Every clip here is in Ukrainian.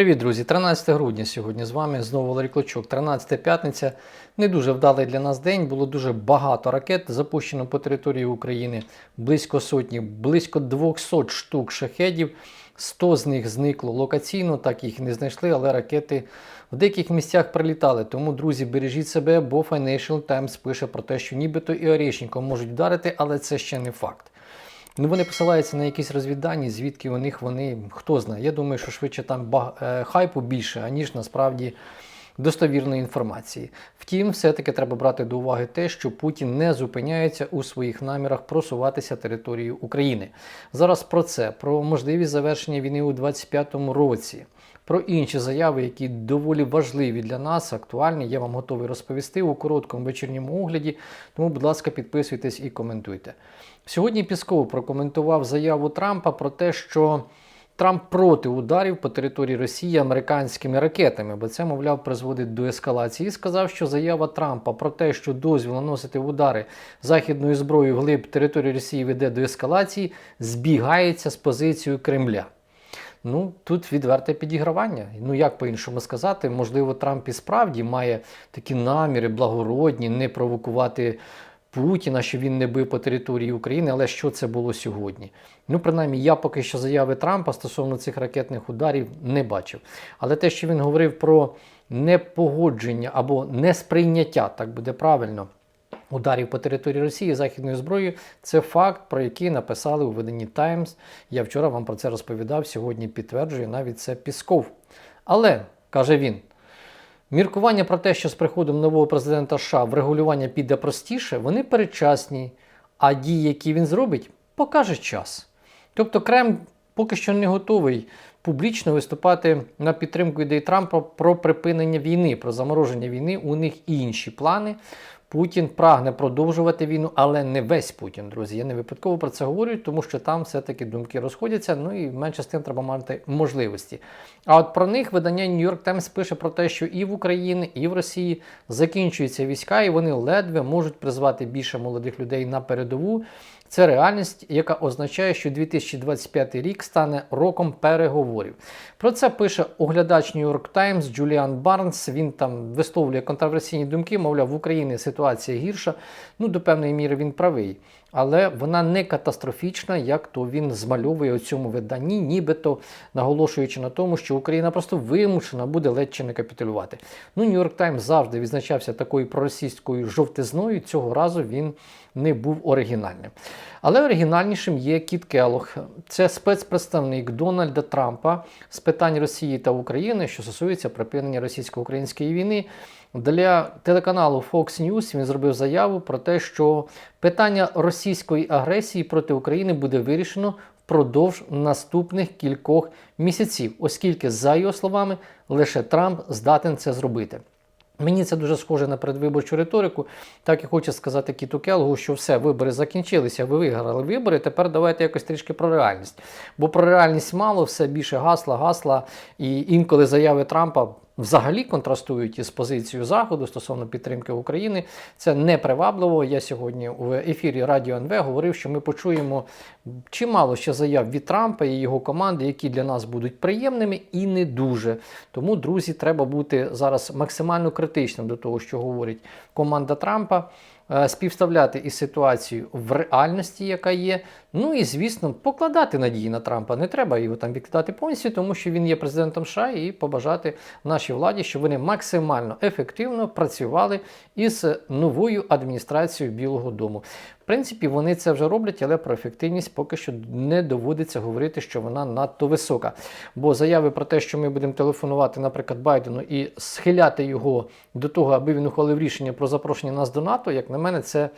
Привіт, друзі! 13 грудня сьогодні з вами знову Валерій Клочок. 13 п'ятниця. Не дуже вдалий для нас день. Було дуже багато ракет запущено по території України. Близько сотні, близько 200 штук шахедів. 100 з них зникло локаційно, так їх не знайшли, але ракети в деяких місцях прилітали. Тому, друзі, бережіть себе, бо Financial Times пише про те, що нібито і Орєшніком можуть вдарити, але це ще не факт. Ну, вони посилаються на якісь розвіддані, звідки у них вони, хто знає. Я думаю, що швидше там баг... е, хайпу більше, аніж насправді достовірної інформації. Втім, все-таки треба брати до уваги те, що Путін не зупиняється у своїх намірах просуватися територією України. Зараз про це, про можливість завершення війни у 2025 році. Про інші заяви, які доволі важливі для нас, актуальні, я вам готовий розповісти у короткому вечірньому огляді. Тому, будь ласка, підписуйтесь і коментуйте. Сьогодні Пісков прокоментував заяву Трампа про те, що Трамп проти ударів по території Росії американськими ракетами, бо це, мовляв, призводить до ескалації. І сказав, що заява Трампа про те, що дозвіл наносити удари західною зброєю вглиб території Росії веде до ескалації, збігається з позицією Кремля. Ну, тут відверте підігравання. Ну, як по-іншому сказати, можливо, Трамп і справді має такі наміри благородні, не провокувати Путіна, що він не бив по території України, але що це було сьогодні? Ну, принаймні, я поки що заяви Трампа стосовно цих ракетних ударів не бачив. Але те, що він говорив про непогодження або несприйняття, так буде правильно. Ударів по території Росії західною зброєю це факт, про який написали у виданні Times. Я вчора вам про це розповідав. Сьогодні підтверджує навіть це Пісков. Але каже він: міркування про те, що з приходом нового президента США врегулювання піде простіше, вони передчасні. А дії, які він зробить, покаже час. Тобто Кремль поки що не готовий публічно виступати на підтримку ідей Трампа про припинення війни, про замороження війни. У них інші плани. Путін прагне продовжувати війну, але не весь Путін, друзі. Я не випадково про це говорю, тому що там все-таки думки розходяться. Ну і менше з тим треба мати можливості. А от про них видання New York Times пише про те, що і в Україні, і в Росії закінчуються війська, і вони ледве можуть призвати більше молодих людей на передову. Це реальність, яка означає, що 2025 рік стане роком переговорів. Про це пише оглядач New York Times Джуліан Барнс. Він там висловлює контроверсійні думки, мовляв, в Україні ситуація гірша. Ну, до певної міри він правий. Але вона не катастрофічна, як то він змальовує у цьому виданні, нібито наголошуючи на тому, що Україна просто вимушена буде ледь чи не капітулювати. Ну, Нью-Йорк Таймс завжди відзначався такою проросійською жовтизною. Цього разу він не був оригінальним. Але оригінальнішим є Кіт Келлог. Це спецпредставник Дональда Трампа з питань Росії та України, що стосується припинення російсько-української війни. Для телеканалу Fox News він зробив заяву про те, що питання російської агресії проти України буде вирішено впродовж наступних кількох місяців, оскільки, за його словами, лише Трамп здатен це зробити. Мені це дуже схоже на передвиборчу риторику. Так і хочу сказати Кіту Келгу, що все, вибори закінчилися, ви виграли вибори. Тепер давайте якось трішки про реальність. Бо про реальність мало, все більше гасла, гасла. І інколи заяви Трампа взагалі контрастують із позицією Заходу стосовно підтримки України. Це непривабливо. Я сьогодні в ефірі Радіо НВ говорив, що ми почуємо чимало ще заяв від Трампа і його команди, які для нас будуть приємними і не дуже. Тому, друзі, треба бути зараз максимально критичним до того, що говорить команда Трампа. Е, співставляти із ситуацією в реальності, яка є. Ну і, звісно, покладати надії на Трампа. Не треба його там відкидати повністю, тому що він є президентом США і побажати нашій владі, щоб вони максимально ефективно працювали із новою адміністрацією Білого Дому. В принципі, вони це вже роблять, але про ефективність поки що не доводиться говорити, що вона надто висока. Бо заяви про те, що ми будемо телефонувати, наприклад, Байдену і схиляти його до того, аби він ухвалив рішення про запрошення нас до НАТО, як на мене, це.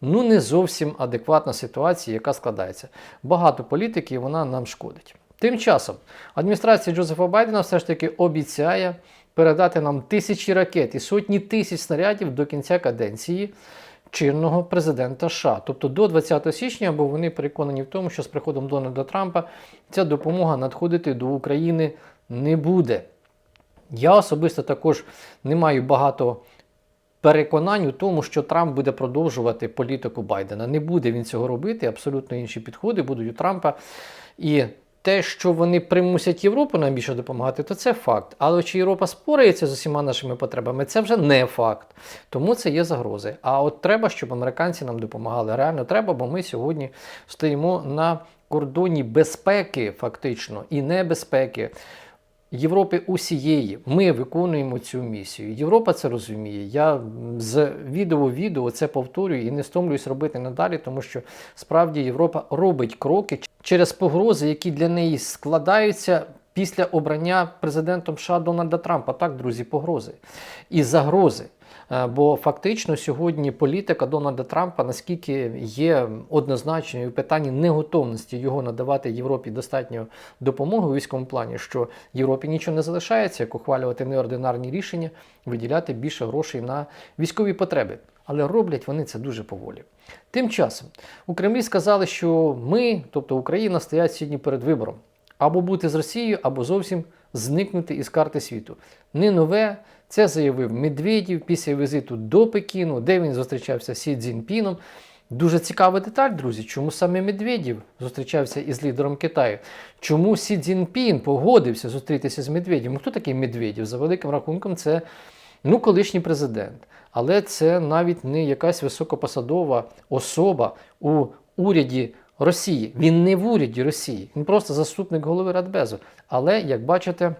Ну, не зовсім адекватна ситуація, яка складається. Багато політики і вона нам шкодить. Тим часом адміністрація Джозефа Байдена все ж таки обіцяє передати нам тисячі ракет і сотні тисяч снарядів до кінця каденції чинного президента США. Тобто до 20 січня, бо вони переконані в тому, що з приходом Дональда Трампа ця допомога надходити до України не буде. Я особисто також не маю багато переконань у тому, що Трамп буде продовжувати політику Байдена. Не буде він цього робити, абсолютно інші підходи будуть у Трампа. І те, що вони примусять Європу нам більше допомагати, то це факт. Але чи Європа спорається з усіма нашими потребами, це вже не факт. Тому це є загрози. А от треба, щоб американці нам допомагали. Реально треба, бо ми сьогодні стоїмо на кордоні безпеки, фактично, і небезпеки. Європи усієї. Ми виконуємо цю місію. Європа це розуміє. Я з відео відео це повторюю і не стомлююсь робити надалі, тому що справді Європа робить кроки через погрози, які для неї складаються. Після обрання президентом США Дональда Трампа, так, друзі, погрози і загрози. Е, Бо фактично сьогодні політика Дональда Трампа наскільки є однозначною в питанні неготовності його надавати Європі достатньо допомоги у військовому плані, що Європі нічого не залишається, як ухвалювати неординарні рішення, виділяти більше грошей на військові потреби. Але роблять вони це дуже поволі. Тим часом у Кремлі сказали, що ми, тобто Україна, стоять сьогодні перед вибором або бути з Росією, або зовсім зникнути із карти світу. Не нове. Це заявив Медведєв після візиту до Пекіну, де він зустрічався з Сі Цзіньпіном. Дуже цікава деталь, друзі, чому саме Медведєв зустрічався із лідером Китаю. Чому Сі Цзіньпін погодився зустрітися з Медведєвим? Хто такий Медведєв? За великим рахунком, це ну, колишній президент. Але це навіть не якась високопосадова особа у уряді Росії. Він не в уряді Росії, він просто заступник голови Радбезу. Але, як бачите,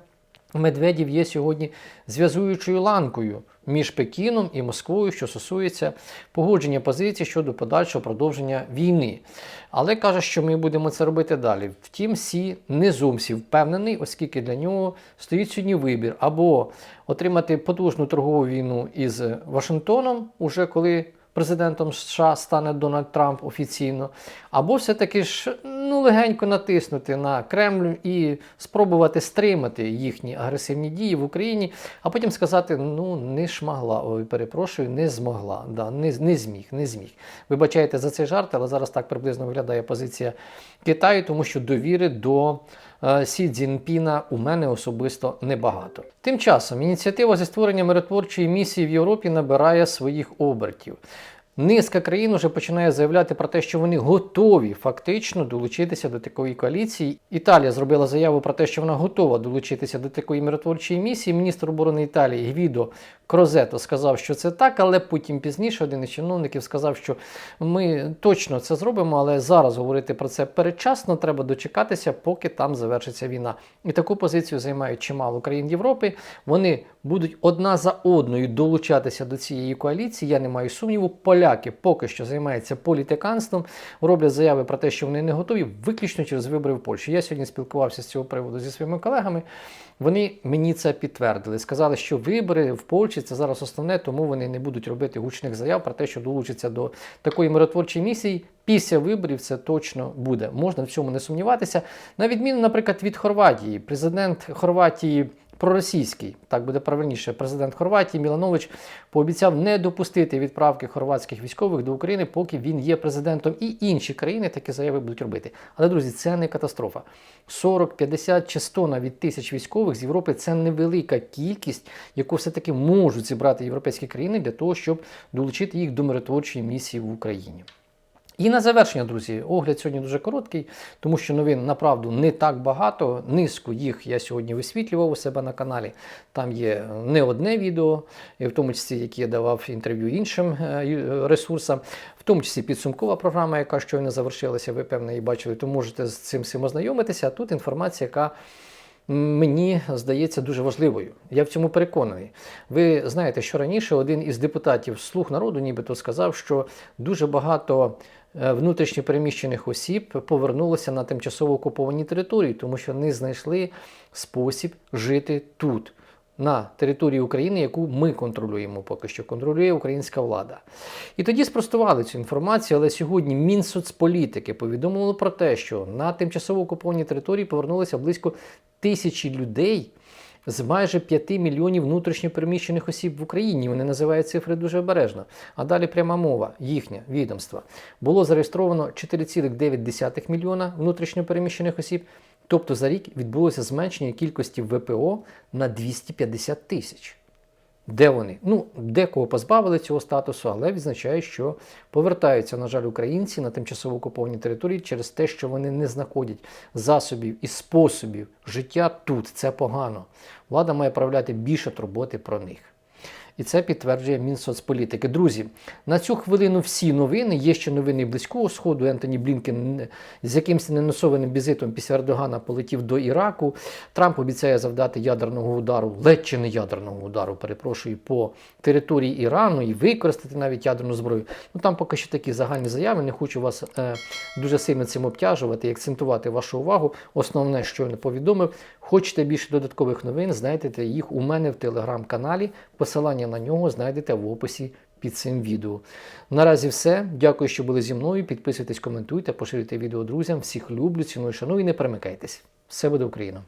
Медведєв є сьогодні зв'язуючою ланкою між Пекіном і Москвою, що стосується погодження позицій щодо подальшого продовження війни. Але каже, що ми будемо це робити далі. Втім, Сі не зовсім впевнений, оскільки для нього стоїть сьогодні вибір або отримати потужну торгову війну із Вашингтоном, уже коли президентом США стане Дональд Трамп офіційно, або все-таки ж ну, легенько натиснути на Кремль і спробувати стримати їхні агресивні дії в Україні, а потім сказати: ну не шмагла, ой, перепрошую, не змогла, да, не, не зміг, не зміг. Вибачайте за цей жарт, але зараз так приблизно виглядає позиція Китаю, тому що довіри до е, Сі Цзіньпіна у мене особисто небагато. Тим часом ініціатива зі створення миротворчої місії в Європі набирає своїх обертів. Низка країн вже починає заявляти про те, що вони готові фактично долучитися до такої коаліції. Італія зробила заяву про те, що вона готова долучитися до такої миротворчої місії. Міністр оборони Італії Гвідо Крозето сказав, що це так, але потім пізніше один із чиновників сказав, що ми точно це зробимо, але зараз говорити про це передчасно. Треба дочекатися, поки там завершиться війна. І таку позицію займають чимало країн Європи. Вони будуть одна за одною долучатися до цієї коаліції. Я не маю сумніву. Поляки поки що займаються політиканством, роблять заяви про те, що вони не готові, виключно через вибори в Польщі. Я сьогодні спілкувався з цього приводу зі своїми колегами. Вони мені це підтвердили. Сказали, що вибори в Польщі це зараз основне, тому вони не будуть робити гучних заяв про те, що долучаться до такої миротворчої місії. Після виборів це точно буде. Можна в цьому не сумніватися. На відміну, наприклад, від Хорватії, президент Хорватії. Проросійський, так буде правильніше, президент Хорватії Міланович пообіцяв не допустити відправки хорватських військових до України, поки він є президентом, і інші країни такі заяви будуть робити. Але друзі, це не катастрофа. 40, 50 чи 100 навіть тисяч військових з Європи це невелика кількість, яку все-таки можуть зібрати європейські країни для того, щоб долучити їх до миротворчої місії в Україні. І на завершення, друзі, огляд сьогодні дуже короткий, тому що новин направду не так багато. Низку їх я сьогодні висвітлював у себе на каналі. Там є не одне відео, в тому числі, які я давав інтерв'ю іншим е, ресурсам, в тому числі підсумкова програма, яка щойно завершилася, ви певно її бачили, то можете з цим всім ознайомитися. А тут інформація, яка мені здається дуже важливою. Я в цьому переконаний. Ви знаєте, що раніше один із депутатів слуг народу, нібито сказав, що дуже багато е, внутрішньо переміщених осіб повернулося на тимчасово окуповані території, тому що не знайшли спосіб жити тут. На території України, яку ми контролюємо поки що, контролює українська влада. І тоді спростували цю інформацію, але сьогодні Мінсоцполітики повідомило про те, що на тимчасово окуповані території повернулося близько тисячі людей з майже 5 мільйонів внутрішньопереміщених осіб в Україні. Вони називають цифри дуже обережно. А далі пряма мова, їхня відомства. Було зареєстровано 4,9 мільйона внутрішньопереміщених осіб. Тобто за рік відбулося зменшення кількості ВПО на 250 тисяч. Де вони? Ну, декого позбавили цього статусу, але відзначає, що повертаються, на жаль, українці на тимчасово окуповані території через те, що вони не знаходять засобів і способів життя тут. Це погано. Влада має проявляти більше турботи про них. І це підтверджує Мінсоцполітики. Друзі, на цю хвилину всі новини. Є ще новини Близького Сходу. Ентоні Блінкен з якимось ненасованим візитом після Ердогана полетів до Іраку. Трамп обіцяє завдати ядерного удару, ледь чи не ядерного удару, перепрошую, по території Ірану і використати навіть ядерну зброю. Ну там поки що такі загальні заяви. Не хочу вас е, дуже сильно цим обтяжувати і акцентувати вашу увагу. Основне, що не повідомив. Хочете більше додаткових новин, знайдете їх у мене в телеграм-каналі. Посилання на нього знайдете в описі під цим відео. Наразі все. Дякую, що були зі мною. Підписуйтесь, коментуйте, поширюйте відео друзям. Всіх люблю, ціную, шаную і не перемикайтесь. Все буде Україна!